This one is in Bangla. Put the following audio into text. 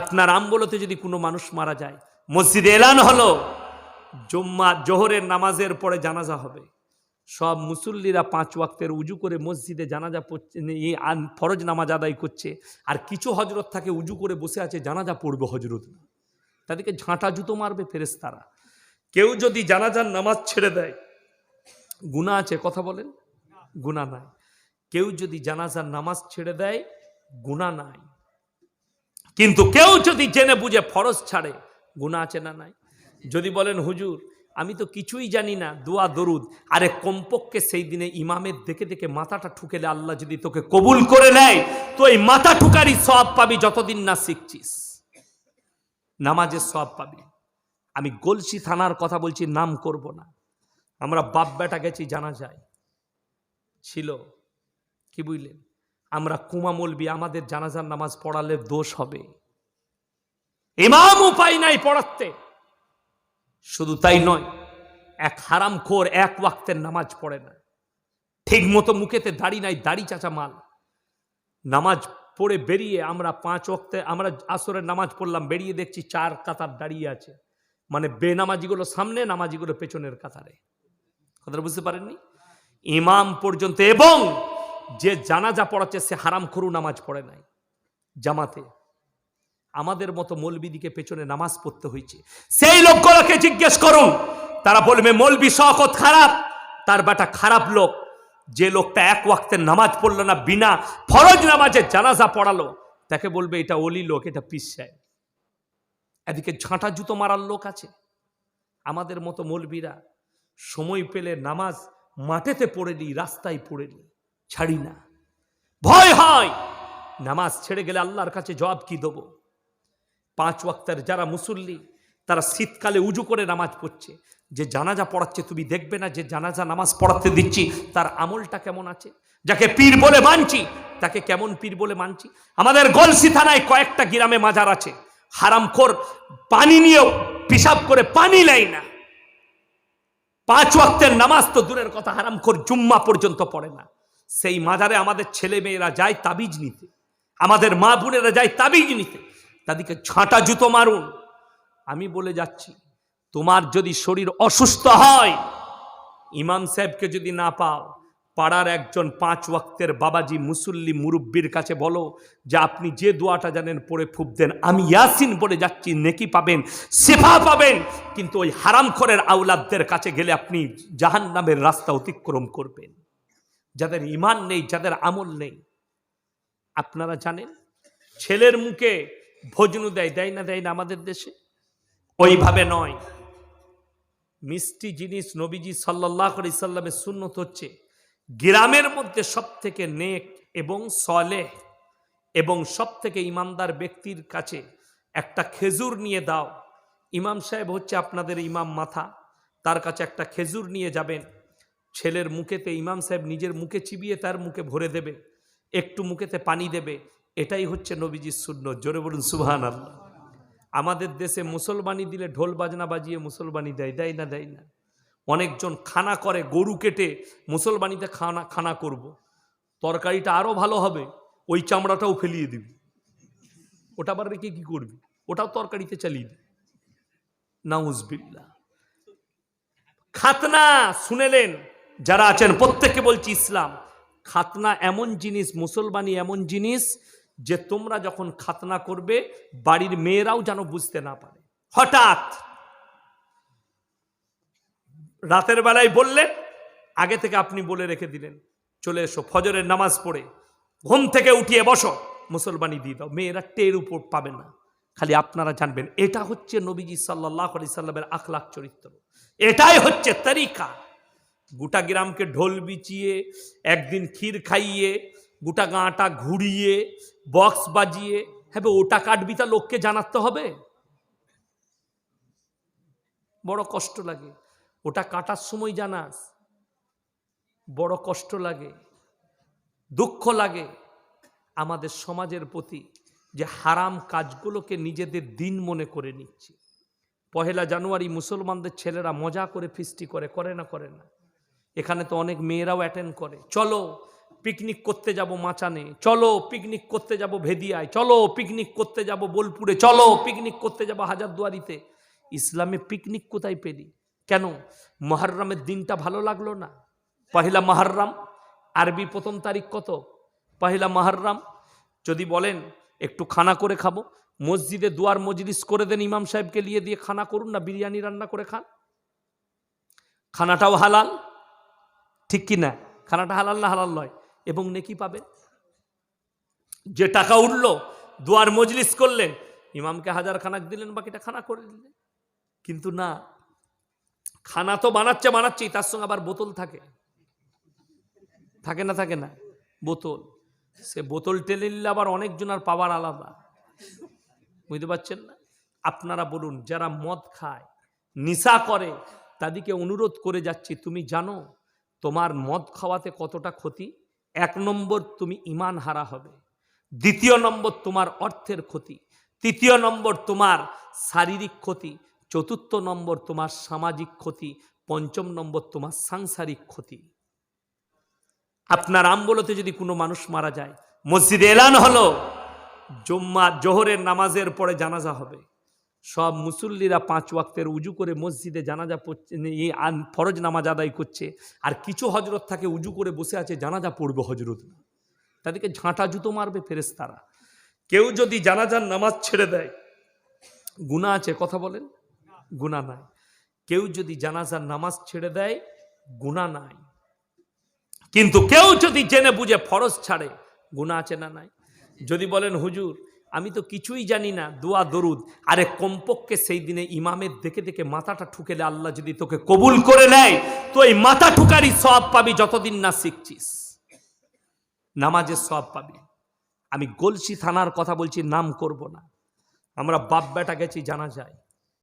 আপনার আমবলতে যদি কোনো মানুষ মারা যায়, মসজিদে এলান হলো, জম্মা, জোহরের নামাজের পরে জানাজা হবে। সব মুসল্লিরা পাঁচ ওয়াক্তের উজু করে মসজিদে জানাজা পড়ছে ফরজ নামাজ আদায় করছে। আর কিছু হজরত থাকে উজু করে বসে আছে, জানাজা পড়বে হজরত না। তাদেরকে ঝাঁটা জুতো মারবে ফেরেস্তারা কেউ যদি জানাজার নামাজ ছেড়ে দেয় গুণা আছে, কথা বলেন? গুণা নাই। কেউ যদি জানাজার নামাজ ছেড়ে দেয় গুণা নাই। কিন্তু কেউ যদি জেনে বুঝে ফরজ ছাড়ে গুণা আছে না নাই? যদি বলেন, হুজুর, আমি তো কিছুই জানি না, দোয়া, দরুদ। আরে কমপক্ষে সেই দিনে ইমামের দেখে দেখে মাথাটা ঠুকেলে আল্লাহ যদি তোকে কবুল করে নেয়, তো এই মাথা ঠুকারি সব পাবি যতদিন না শিখছিস। নামাজের সব পাবি। আমি গলসি থানার কথা বলছি, নাম করব না। আমরা বাপ বেটা গেছি, জানা যায়। ছিল। কি বুঝলেন? আমরা কুমা মলবি, আমাদের জানাজার নামাজ পড়ালে দোষ হবে। ইমাম উপায় নাই পড়াতে। শুধু তাই নয়, এক হারাম খোর এক ওয়াক্তের নামাজ পড়ে না। ঠিক মতো মুখেতে দাড়ি নাই, দাড়ি চাচা মাল। নামাজ পড়ে বেরিয়ে আমরা পাঁচ ওয়াক্তে, আমরা আসরের নামাজ পড়লাম, বেরিয়ে দেখছি চার কাতার দাঁড়িয়ে আছে। মানে বেনামাজিগুলো সামনে, নামাজিগুলো পেছনের কাতারে। কথাটা বুঝতে পারেননি? ইমাম পর্যন্ত এবং যে জানাজা পড়াচ্ছে, সে হারাম খরু নামাজ পড়ে নাই। জামাতে। আমাদের মতো মৌলবিদিকে পেছনে নামাজ পড়তে হয়েছে। সেই লোকগুলোকে জিজ্ঞেস করুন, তারা বলবে, মৌলবি শকত খারাপ, তার বেটা খারাপ লোক। যে লোকটা এক ওয়াক্তের নামাজ পড়ল না, বিনা ফরজ নামাজে জানাজা পড়ালো, তাকে বলবে, এটা অলি লোক, এটা পিসায় এদিকে ঝাঁটা জুতো মারার লোক আছে। আমাদের মতো মৌলবীরা সময় পেলে নামাজ মাঠেতে পড়ে নিই রাস্তায় পড়ে নিই ছাড়ি না। ভয় হয়। নামাজ ছেড়ে গেলে আল্লাহর কাছে জবাব কি দেবো? পাঁচ ওয়াক্তের যারা মুসল্লি, তারা শীতকালে উজু করে নামাজ পড়ছে। যে জানাজা পড়াচ্ছে, তুমি দেখবে না যে জানাজা নামাজ পড়াতে দিচ্ছি। তার আমলটা কেমন আছে? যাকে পীর বলে মানছি, তাকে কেমন পীর বলে মানছি? আমাদের গলসি থানায় কয়েকটা গ্রামে মাজার আছে। হারামখোর পানি নিয়েও পিসাব করে পানি নেয় না। পাঁচ ওয়াক্তের নামাজ তো দূরের কথা, হারামখোর জুম্মা পর্যন্ত পড়ে না। সেই মাজারে আমাদের ছেলে মেয়েরা যায় তাবিজ নিতে। আমাদের মা বোনেরা যায় তাবিজ নিতে। তাদেরকে ছাঁটা জুতো মারুন। আমি বলে যাচ্ছি, তোমার যদি শরীর অসুস্থ হয়, ইমাম সাহেবকে যদি না পাও, পাড়ার একজন পাঁচ ওয়াক্তের বাবাজি মুসল্লি মুরব্বির কাছে বলো যে, আপনি যে দোয়াটা জানেন পড়ে ফুপ দেন। আমি ইয়াসিন বলে যাচ্ছি, নেকি পাবেন সেফা পাবেন। কিন্তু ওই হারামখরের আউলাদদের কাছে গেলে আপনি জাহান্নামের রাস্তা অতিক্রম করবেন। যাদের ইমান নেই, যাদের আমল নেই। আপনারা জানেন, ছেলের মুখে ভোজনু দেয় দেয় না দেয় না আমাদের দেশে? ওইভাবে নয়। মিষ্টি জিনিস নবীজি সাল্লাহ সাল্লামের সুন্নত হচ্ছে গ্রামের মধ্যে সব থেকে নেক এবং সলেহ এবং সব থেকে ইমানদার ব্যক্তির কাছে একটা খেজুর নিয়ে দাও। ইমাম সাহেব হচ্ছে আপনাদের ইমাম মাথা, তার কাছে একটা খেজুর নিয়ে যাবেন। ছেলের মুখেতে, ইমাম সাহেব নিজের মুখে চিবিয়ে তার মুখে ভরে দেবে, একটু মুখেতে পানি দেবে, এটাই হচ্ছে নবীজির শূন্য জোরে বলুন সুবহান আল্লাহ আমাদের দেশে মুসলমানি দিলে ঢোল বাজনা বাজিয়ে মুসলমানি দেয় দেয় না দেয় না। অনেকজন খানা করে, গরু কেটে মুসলমানিতে খানা খানা করব। তরকারিটা আরও ভালো হবে, ওই চামড়াটাও ফেলিয়ে দিবি। ওটা আবার রেখে কী করবি? ওটাও তরকারিতে চালিয়ে দিবি। নাউজবিল্লা খাতনা শুনেলেন যারা আছেন, প্রত্যেককে বলছি ইসলাম। খাতনা এমন জিনিস, মুসলমানি এমন জিনিস যে তোমরা যখন খাতনা করবে, বাড়ির মেয়েরাও যেন বুঝতে না পারে। হঠাৎ রাতের বেলায় বললেন, আগে থেকে আপনি বলে রেখে দিলেন, চলে এসো, ফজরের নামাজ পড়ে, ঘুম থেকে উঠিয়ে বসো, মুসলমানি দিয়ে দাও, মেয়েরা টের উপর পাবে না। খালি আপনারা জানবেন, এটা হচ্ছে নবীজি সাল্লাহ আলি সাল্লামের আখলাখ চরিত্র। এটাই হচ্ছে তরিকা। গোটা গ্রামকে ঢোল বিচিয়ে, একদিন ক্ষীর খাইয়ে, গোটা গাঁটা ঘুরিয়ে, বক্স বাজিয়ে হ্যাঁ ওটা কাটবি তা লোককে জানাতে হবে? বড় কষ্ট লাগে। ওটা কাটার সময় জানাস। বড় কষ্ট লাগে। দুঃখ লাগে আমাদের সমাজের প্রতি যে হারাম কাজগুলোকে নিজেদের দিন মনে করে নিচ্ছে। পহেলা জানুয়ারি মুসলমানদের ছেলেরা মজা করে ফিস্টি করে করে না করে না। এখানে তো অনেক মেয়েরাও অ্যাটেন্ড করে। চলো পিকনিক করতে যাব মাচানে। চলো পিকনিক করতে যাব ভেদিয়ায়। চলো পিকনিক করতে যাব বোলপুরে। চলো পিকনিক করতে যাব হাজারদুয়ারিতে। ইসলামে পিকনিক কোথায় পেলি? কেন? মহারমের দিনটা ভালো লাগল না? পহেলা মহারম, আরবি প্রথম তারিখ কত? পহেলা মহারম, যদি বলেন, একটু খানা করে খাব। মসজিদে দুয়ার মজলিস করে দেন ইমাম সাহেবকে নিয়ে দিয়ে খানা করুন না, বিরিয়ানি রান্না করে খান। খানাটাও হালাল ঠিক কি না? খানাটা হালাল না হালাল নয়। এবং নেকি পাবে? যে টাকা উঠল, দুয়ার মজলিস করলেন, ইমামকে হাজার খানাক দিলেন, বাকিটা খানা করে দিলেন। কিন্তু না, খানা তো বানাচ্ছে বানাচ্ছেই, তার সঙ্গে আবার বোতল থাকে। থাকে না থাকে না? বোতল। সে বোতল টেনে নিলে আবার অনেকজন আর পাওয়ার আলাদা। বুঝতে পারছেন না? আপনারা বলুন, যারা মদ খায় নিশা করে, তাদেরকে অনুরোধ করে যাচ্ছি, তুমি জানো তোমার মদ খাওয়াতে কতটা ক্ষতি? এক নম্বর তুমি ইমান হারা হবে। দ্বিতীয় নম্বর তোমার অর্থের ক্ষতি। তৃতীয় নম্বর তোমার শারীরিক ক্ষতি। চতুর্থ নম্বর তোমার সামাজিক ক্ষতি। পঞ্চম নম্বর তোমার সাংসারিক ক্ষতি। আপনার আমবলতে যদি কোনো মানুষ মারা যায়, মসজিদে এলান হলো, জম্মা জোহরের নামাজের পরে জানাজা হবে। সব মুসল্লিরা পাঁচ ওয়াক্তের উজু করে মসজিদে জানাজা পড়ছে ফরজ নামাজ আদায় করছে। আর কিছু হজরত থাকে উজু করে বসে আছে, জানাজা পড়বে হজরত না। তাদেরকে ঝাঁটা জুতো মারবে ফেরেস্তারা কেউ যদি জানাজার নামাজ ছেড়ে দেয় গুণা আছে, কথা বলেন? গুণা নাই। কেউ যদি জানাজার নামাজ ছেড়ে দেয় গুণা নাই। কিন্তু কেউ যদি জেনে বুঝে ফরজ ছাড়ে গুণা আছে না নাই? যদি বলেন, হুজুর আমি তো কিছুই জানি না, দোয়া, দরুদ। আরে কমপক্ষে সেই দিনে ইমামের দেখে দেখে মাথাটা ঠুকেলে আল্লাহ যদি তোকে কবুল করে নেয়, তো এই মাথা ঠুকারি সব পাবি যতদিন না শিখছিস। নামাজের সব পাবি। আমি গলসি থানার কথা বলছি, নাম করব না। আমরা বাপ বেটা গেছি, জানা যায়।